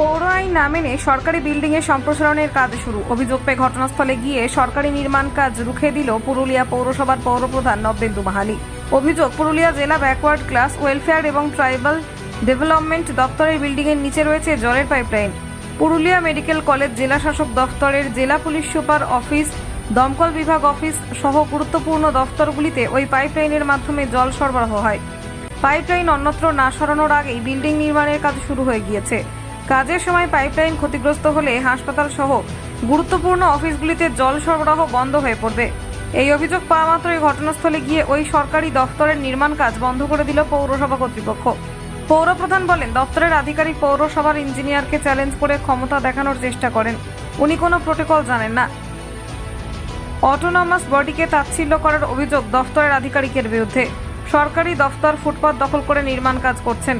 পৌর আইন না মেনে সরকারি বিল্ডিং এ সম্প্রসারণের কাজ শুরু। অভিযোগ পেয়ে ঘটনাস্থলে গিয়ে সরকারি নির্মাণ কাজ রুখে দিল পুরুলিয়া পৌরসভার পৌরপ্রধান নবেন্দু মাহালি। অভিযোগ, পুরুলিয়া জেলা ব্যাকওয়ার্ড ক্লাস ওয়েলফেয়ার এবং ট্রাইবাল ডেভেলপমেন্ট দপ্তরের বিল্ডিং এর নিচে রয়েছে জলের পাইপলাইন। পুরুলিয়া মেডিকেল কলেজ জেলা শাসক দফতরের জেলা পুলিশ সুপার অফিস, দমকল বিভাগ অফিস সহ গুরুত্বপূর্ণ দফতরগুলিতে ওই পাইপলাইনের মাধ্যমে জল সরবরাহ হয়। পাইপলাইন অন্যত্র না সরানোর আগেই বিল্ডিং নির্মাণের কাজ শুরু হয়ে গিয়েছে। কাজের সময় পাইপলাইন ক্ষতিগ্রস্ত হলে হাসপাতাল সহ গুরুত্বপূর্ণ অফিসগুলিতে জল সরবরাহ বন্ধ হয়ে পড়বে। এই অভিযোগ পাওয়া মাত্রই ঘটনাস্থলে গিয়ে ওই সরকারি দফতরের নির্মাণ কাজ বন্ধ করে দিল পৌরসভা কর্তৃপক্ষ। পৌরপ্রধান বলেন দপ্তরের আধিকারিক পৌরসভার ইঞ্জিনিয়ারকে চ্যালেঞ্জ করে ক্ষমতা দেখানোর চেষ্টা করেন। উনি কোনো প্রোটোকল জানেন না। অটোনমাস বডিকে তাচ্ছিল্য করার অভিযোগ দফতরের আধিকারিকের বিরুদ্ধে। সরকারি দফতর ফুটপাত দখল করে নির্মাণ কাজ করছেন।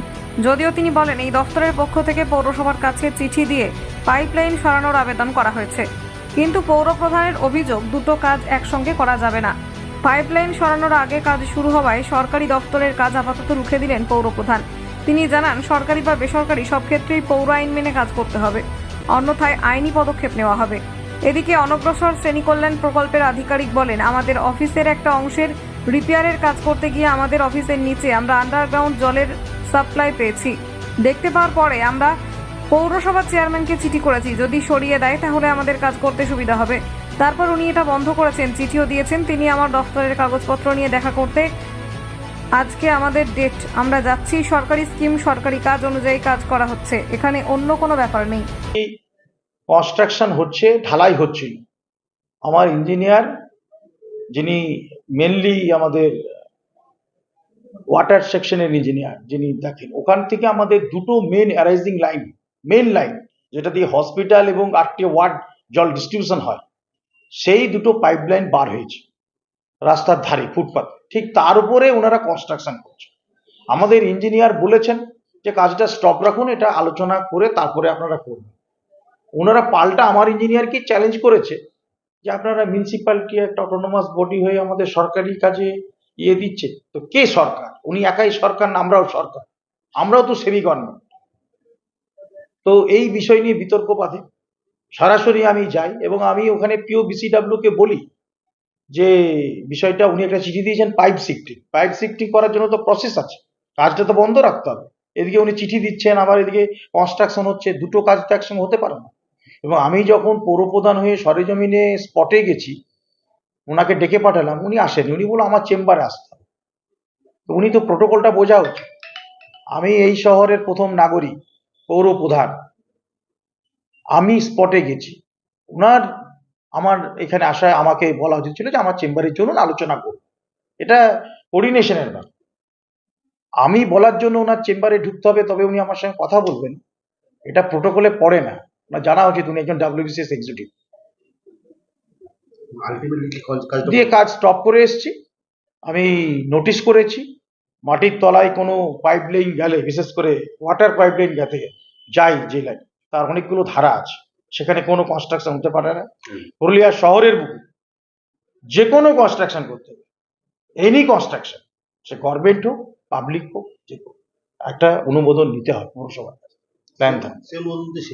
যদিও তিনি বলেন, এই দফতরের পক্ষ থেকে পৌরসভার কাছে চিঠি দিয়ে পাইপলাইন সরানোর আবেদন করা হয়েছে। কিন্তু পৌরপ্রধানের অভিযোগ, দুটো কাজ একসঙ্গে করা যাবে না। পাইপলাইন সরানোর আগে কাজ শুরু হওয়ায় সরকারি দফতরের কাজ আপাতত রুখে দিলেন পৌরপ্রধান। তিনি জানান, সরকারি বা বেসরকারি সব ক্ষেত্রেই পৌর আইন মেনে কাজ করতে হবে। অন্যথায় আইনি পদক্ষেপ নেওয়া হবে। এদিকে অনগ্রসর শ্রেণি কল্যাণ প্রকল্পের আধিকারিক বলেন, আমাদের অফিসের একটা অংশের রিপেয়ারের কাজ করতে গিয়ে আমাদের অফিসের নিচে আমরা আন্ডারগ্রাউন্ড জলের সাপ্লাই পেয়েছি। দেখতে পাওয়ার পরে আমরা পৌরসভার চেয়ারম্যানকে চিঠি করেছি, যদি সরিয়ে দেয় তাহলে আমাদের কাজ করতে সুবিধা হবে। তারপর উনি এটা বন্ধ করেছেন, চিঠিও দিয়েছেন, তিনি আমার দফতরের কাগজপত্র নিয়ে দেখা করতে। আজকে আমাদের ডেট আমরা যাচ্ছি, সরকারি স্কিম সরকারি কাজ অনুযায়ী কাজ করা হচ্ছে, এখানে অন্য কোনো ব্যাপার নেই। কনস্ট্রাকশন হচ্ছে, ঢালাই হচ্ছিল। আমার ইঞ্জিনিয়ার যিনি মেনলি আমাদের ওয়াটার সেকশনের ইঞ্জিনিয়ার যিনি দেখেন, ওখান থেকে আমাদের দুটো main arising line main line যেটা দিয়ে হসপিটাল এবং আটটি ওয়ার্ড জল ডিস্ট্রিবিউশন হয়, সেই দুটো পাইপলাইন বার হয়েছে, রাস্তার ধারে ফুটপাথ ঠিক তার উপরে ওনারা কনস্ট্রাকশন করছে। আমাদের ইঞ্জিনিয়ার বলেছেন যে কাজটা স্টপ রাখুন, এটা আলোচনা করে তারপরে আপনারা করবেন। ওনারা পাল্টা আমার ইঞ্জিনিয়ারকে চ্যালেঞ্জ করেছে যে আপনারা মিউনিসিপ্যালিটি একটা অটোনোমাস বডি হয়ে আমাদের সরকারি কাজে ইয়ে দিচ্ছে। তো কে সরকার? উনি একাই সরকার না আমরাও সরকার? আমরাও তো সেমি গভর্নমেন্ট তো এই বিষয় নিয়ে বিতর্ক বাধে। সরাসরি আমি যাই এবং আমি ওখানে পিও বিসিডাব্লিউ কে বলি যে বিষয়টা উনি একটা চিঠি দিয়েছেন পাইপ সিফটিং পাইপ সিফটিং করার জন্য তো প্রসেস আছে। কাজটা তো বন্ধ রাখতে হবে। এদিকে উনি চিঠি দিচ্ছেন, আবার এদিকে কনস্ট্রাকশন হচ্ছে। দুটো কাজ তো একসঙ্গে হতে পারে না। এবং আমি যখন পৌরপ্রধান হয়ে সরেজমিনে স্পটে গেছি ওনাকে ডেকে পাঠালাম, উনি আসেনি উনি বলল, আমার চেম্বারে আসতে হবে। উনি তো প্রোটোকলটা বোঝা উচিত। আমি এই শহরের প্রথম নাগরিক, পৌরপ্রধান। আমি স্পটে গেছি। ওনার আমার এখানে আসায় আমাকে বলা উচিত ছিল যে, আমার চেম্বারে চলুন, আলোচনা করুন। এটা কোর্ডিনেশনের ব্যাপার। আমি বলার জন্য ওনার চেম্বারে ঢুকতে হবে, তবে উনি আমার সঙ্গে কথা বলবেন। এটা প্রোটোকলে পড়ে না। জানা উচিত, উনি একজন ডাব্লিউবিসিএস এক্সিকিউটিভ। দিয়ে কাজ স্টপ করে এসেছি। আমি নোটিশ করেছি মাটির তলায় কোনো পাইপ লাইন গেলে বিশেষ করে ওয়াটার পাইপ লাইন গেতে যাই যে লাইন তার অনেকগুলো ধারা আছে। সেখানে কোনো কনস্ট্রাকশন হতে পারে না। পুরুলিয়া শহরের বুকে যে কোনো কনস্ট্রাকশন করতে হবে। এনি কনস্ট্রাকশন সে গভর্নমেন্ট হোক পাবলিক হোক যে একটা অনুমোদন নিতে হয় পৌরসভার কাছে। প্ল্যান থাকে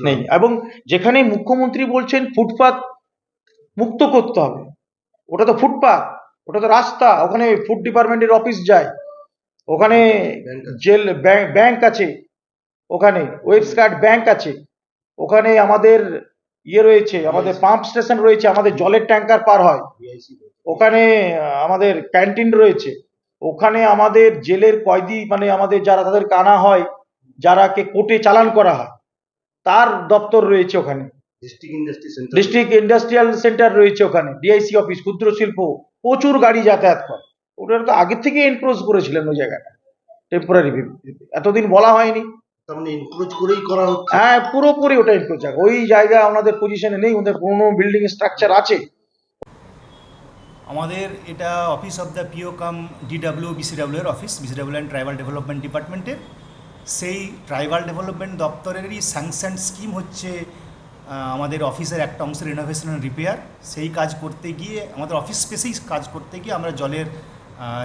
নেই এবং যেখানে মুখ্যমন্ত্রী বলছেন ফুটপাত মুক্ত করতে হবে। ওটা তো ফুটপাথ ওটা তো রাস্তা ওখানে ফুড ডিপার্টমেন্টের অফিস যায় ওখানে জেল ব্যাংক- আছে ওখানে ওয়েবস্কার্ট ব্যাংক আছে ওখানে আমাদের ইয়ে রয়েছে আমাদের পাম্প স্টেশন রয়েছে আমাদের জলের ট্যাঙ্কার পার হয় ওখানে আমাদের ক্যান্টিন রয়েছে ওখানে আমাদের জেলের কয়েদি মানে আমাদের যারা তাদের কানা হয় যারাকে কোর্টে চালান করা হয় তার দপ্তর রয়েছে ওখানে। District industry centre district industrial centre রয়েছে ওখানে ডিআইসি অফিস ক্ষুদ্র শিল্প প্রচুর গাড়ি যাতায়াত করে। ওটা তো আগে থেকে এনক্রোজ করেছিলেন ওই জায়গাটা টেম্পোরারি এতদিন বলা হয়নি। তার মানে এনক্রোচ করেই করা হচ্ছে? হ্যাঁ পুরোপুরি ওটা এনক্রোজ জায়গা ওই জায়গা আমাদের পজিশনে নেই ওদের পুরোনো বিল্ডিং স্ট্রাকচার আছে। আমাদের এটা office of the PO cum DW BCW এর office BCW and tribal development ডিপার্টমেন্টের সেই ট্রাইবাল ডেভেলপমেন্ট দপ্তরেরই স্যাংশন স্কিম হচ্ছে আমাদের অফিসের একটা অংশ রিনোভেশন অ্যান্ড রিপেয়ার সেই কাজ করতে গিয়ে, আমাদের অফিস স্পেসেই কাজ করতে গিয়ে আমরা জলের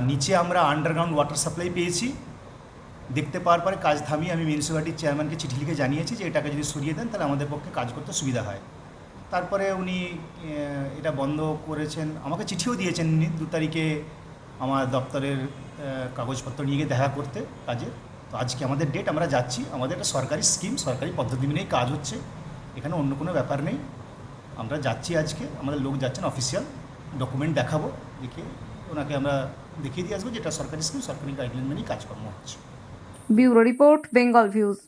নিচে আমরা আন্ডারগ্রাউন্ড ওয়াটার সাপ্লাই পেয়েছি। দেখতে পাওয়ার পরে কাজ থামিয়ে আমি মিউনিসিপ্যালিটির চেয়ারম্যানকে চিঠি লিখে জানিয়েছি যে এটাকে যদি সরিয়ে দেন, তাহলে আমাদের পক্ষে কাজ করতে সুবিধা হয়। তারপরে উনি এটা বন্ধ করেছেন, আমাকে চিঠিও দিয়েছেন উনি দু তারিখে আমার দপ্তরের কাগজপত্র নিয়ে গিয়ে দেখা করতে কাজে। তো আজকে আমাদের ডেট আমরা যাচ্ছি, আমাদের একটা সরকারি স্কিম সরকারি পদ্ধতি মেনেই কাজ হচ্ছে। এখানে অন্য কোনো ব্যাপার নেই। আমরা যাচ্ছি আজকে, আমাদের লোক যাচ্ছেন অফিসিয়াল ডকুমেন্ট দেখাবো, দেখে ওনাকে আমরা দেখিয়ে দিয়ে আসব যেটা সরকারি স্কিম সরকারি গাইডলাইন মেনেই কাজকর্ম হচ্ছে। Bureau report, Bengal views.